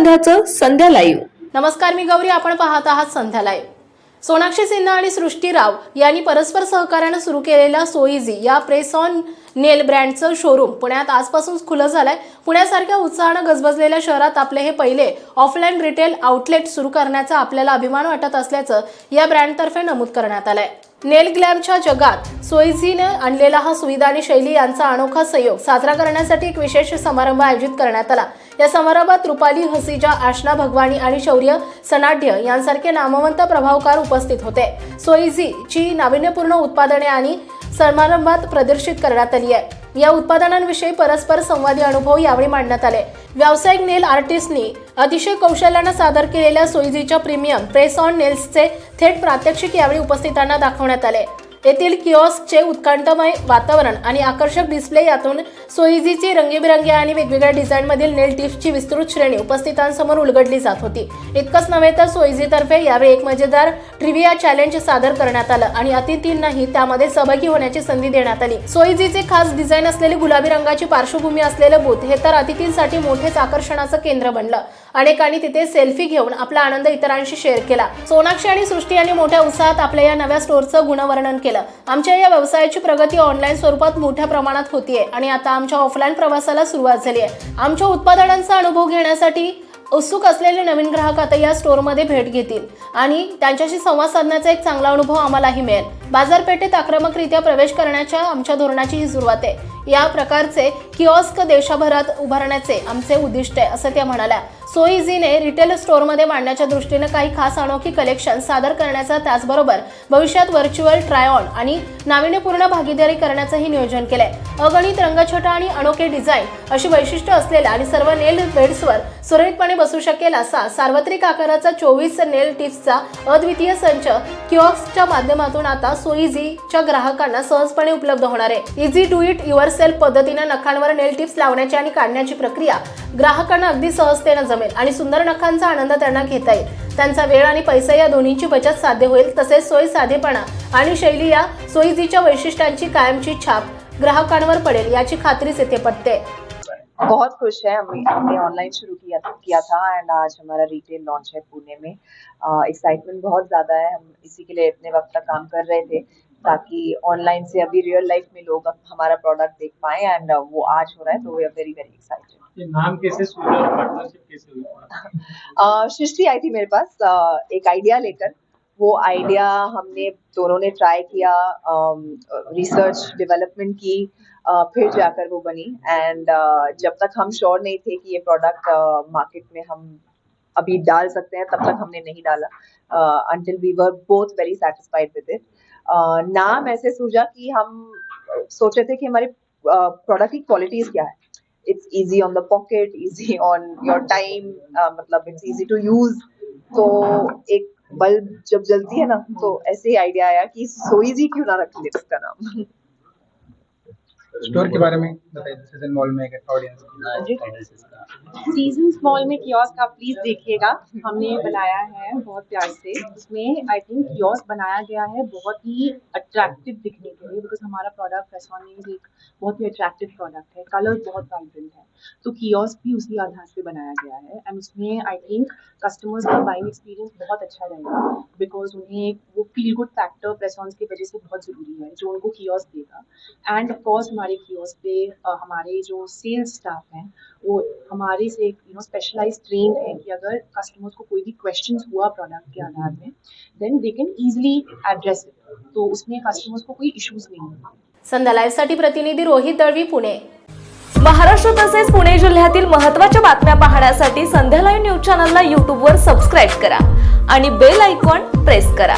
संध्याचं संध्या live नमस्कार मी गौरी आपण पाहत आहात संध्या लाईव्ह सोनाक्षी सिन्हा आणि सृष्टी राव यांनी परस्पर सहकार्यानं सुरू केलेल्या सोईझी या प्रेस ऑन नेल ब्रँडचं शोरूम पुण्यात आजपासून खुलं झालंय. पुण्यासारख्या उत्साहानं गजबजलेल्या शहरात आपले हे पहिले ऑफलाईन रिटेल आउटलेट सुरू करण्याचा आपल्याला अभिमान वाटत असल्याचं या ब्रँडतर्फे नमूद करण्यात आलंय. नेल ग्लॅमच्या जगात सोयीझीने आणलेला हा सुविधा आणि शैली यांचा अनोखा संयोग साजरा करण्यासाठी एक विशेष समारंभ आयोजित करण्यात आला. या समारंभात रुपाली हसीजा आशना भगवानी आणि शौर्य सनाढ्य यांसारखे नामवंत प्रभावकार उपस्थित होते. सोयीझीची नाविन्यपूर्ण उत्पादने आणि समारंभात प्रदर्शित करण्यात आली आहे. या उत्पादनांविषयी परस्पर संवादी अनुभव यावेळी मांडण्यात आले. व्यावसायिक नेल आर्टिस्टनी अतिशय कौशल्यानं सादर केलेल्या सोयझीच्या प्रीमियम प्रेस ऑन नेल्सचे थेट प्रात्यक्षिक यावेळी उपस्थितांना दाखवण्यात आले. येथील किओस्कचे उत्कंठमय वातावरण आणि आकर्षक डिस्प्ले यातून सोईजीची रंगीबिरंगी आणि वेगवेगळ्या डिझाईनमधील नेल टिप्सची विस्तृत श्रेणी उपस्थितांसमोर उलगडली जात होती. इतकंच नव्हे तर सोईजीतर्फे यावेळी एक मजेदार ट्रिव्हिया चॅलेंज सादर करण्यात आलं आणि अतिथींनाही त्यामध्ये सहभागी होण्याची संधी देण्यात आली. सोईजीचे खास डिझाईन असलेली गुलाबी रंगाची पार्श्वभूमी असलेलं बूथ हे तर अतिथींसाठी मोठेच आकर्षणाचं केंद्र बनलं. अनेकांनी तिथे सेल्फी घेऊन आपला आनंद इतरांशी शेअर केला. सोनाक्षी आणि सृष्टी यांनी मोठ्या उत्साहात आपल्या या नव्या स्टोअरचं गुणवर्णन केलं. आमच्या या व्यवसायाची प्रगती ऑनलाईन स्वरूपात मोठ्या प्रमाणात होतीये आणि आता आमच्या ऑफलाईन प्रवासाला सुरुवात झाली आहे आमच्या उत्पादनांचा अनुभव घेण्यासाठी उत्सुक असलेले नवीन ग्राहक आता या स्टोअरमध्ये भेट घेतील आणि त्यांच्याशी संवाद साधण्याचा एक चांगला अनुभव आम्हालाही मिळेल. बाजारपेठेत आक्रमकरित्या प्रवेश करण्याच्या आमच्या धोरणाची ही सुरुवात आहे. या प्रकारचे किओस्क देशभरात उभारण्याचे आमचे उद्दिष्ट आहे असं त्या म्हणाल्या. सोईझीने रिटेल स्टोअरमध्ये मांडण्याच्या दृष्टीनं काही खास अनोखी कलेक्शन सादर करण्याचा त्याचबरोबर भविष्यात व्हर्च्युअल ट्रायऑन आणि नाविन्यपूर्ण भागीदारी करण्याचंही नियोजन केलंय. अगणित रंगछटा आणि अनोखे डिझाईन अशी वैशिष्ट्य असलेल्या आणि सर्व नेल बेड्सवर सुरळीतपणे बसू शकेल असा सार्वत्रिक आकाराचा चोवीस नेल टिप्सचा अद्वितीय संच किऑक्सच्या माध्यमातून आता सोईझीच्या ग्राहकांना सहजपणे उपलब्ध होणार आहे. Easy do it yourself पद्धतीनं नखांवर नेल टिप्स लावण्याची आणि काढण्याची प्रक्रिया ग्राहकांना अगदी सहजतेनं जमेल आणि सुंदर नखांचा आनंद त्यांना घेता येईल. त्यांचा वेळ आणि पैसा या दोन्हीची बचत साध्य होईल तसेच सोय साधेपणा आणि शैली या सोयीजीच्या वैशिष्ट्यांची कायमची छाप ग्राहकांवर पडेल याची खात्रीच येथे पटते बहुत खुश है हमने हमने ऑनलाइन शुरू किया किया था एंड आज हमारा रिटेल लॉन्च है पुणे में। एक्साइटमेंट बहुत ज़्यादा है हम इसी के लिए इतने वक्त तक काम कर रहे थे। ताकि ऑनलाइन से अभी रियल लाइफ में लोग अब हमारा प्रोडक्ट देख पाए एंड वो आज हो रहा है तो we are very very excited नाम कैसे पार्टनरशिप कैसे सृष्टि आई थी मेरे पास अह, एक आइडिया लेकर। वो आइडिया हमने दोनों ने ट्राई किया रिसर्च डेवलपमेंट की फिर जाकर वो बनी। एंड जब तक हम श्योर नहीं थे कि ये प्रोडक्ट मार्केट में हम अभी डाल सकते हैं तब तक हमने नहीं डाला। Until we were both very satisfied with it नाम ऐसे सूझा कि हम सोचे थे कि हमारी प्रोडक्ट की क्वालिटीज क्या है। It's easy on the pocket easy on your time मतलब इट्स इजी टू यूज़ तो एक बल्ब जब जलती है ना तो ऐसे ही आइडिया आया कि सोईजी क्यों ना रख ले इसका नाम। स्टोर के बारे में सीज़न मॉल में एक ऑडियंस सीज़न मॉल में कियोस्क आप प्लीज़ देखिएगा। हमने बनाया है बहुत प्यार से। उसमें आई थिंक कियोस्क बनाया गया है बहुत ही अट्रैक्टिव दिखने के लिए बिकॉज़ हमारा प्रोडक्ट में एक बहुत ही अट्रैक्टिव प्रोडक्ट है। कलर बहुत वाइब्रेंट है। तो कियोस्क भी उसी आधार पे बनाया गया है। एंड उसमें आई थिंक कस्टमर्स का बाइंग एक्सपीरियंस बहुत अच्छा रहेगा बिकॉज़ उन्हें एक वो फील गुड फैक्टर प्रेसॉन्स की वजह से बहुत ज़रूरी है जो उनको कियोस्क देगा। एंड ऑफ़ कोर्स हमारे कियोस्क पे हमारे जो सेल्स स्टाफ हैं वो हमारे से यू नो स्पेशलाइज ट्रेन है कि अगर कस्टमर्स को कोई भी क्वेश्चन हुआ प्रोडक्ट के आधार में then they can easily address तो उसमें कस्टमर्स को कोई इश्यूज नहीं होंगे संध्या लाईव्हसाठी प्रतिनिधी रोहित दळवी पुणे. महाराष्ट्र तसेच पुणे जिल्ह्यातील महत्त्वाच्या बातम्या पाहण्यासाठी संध्या लाईव्ह न्यूज चॅनलला यूट्यूबवर सबस्क्राईब करा आणि बेल आयकॉन प्रेस करा.